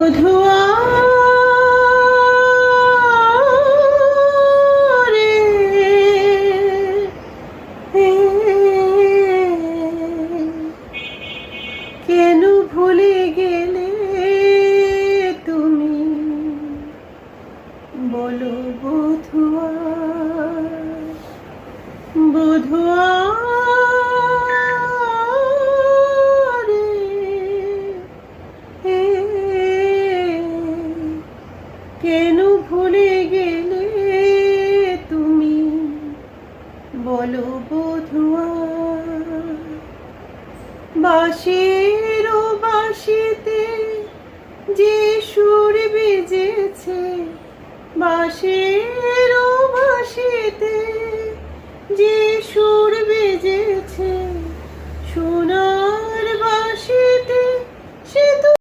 বধুয়া রে কেন ভুলে গেলে তুমি? বলো বধুয়া। ভুলে গেলে তুমি বলো বধুয়া বাঁশির বাঁশিতে যে সুর বেজেছে বাঁশির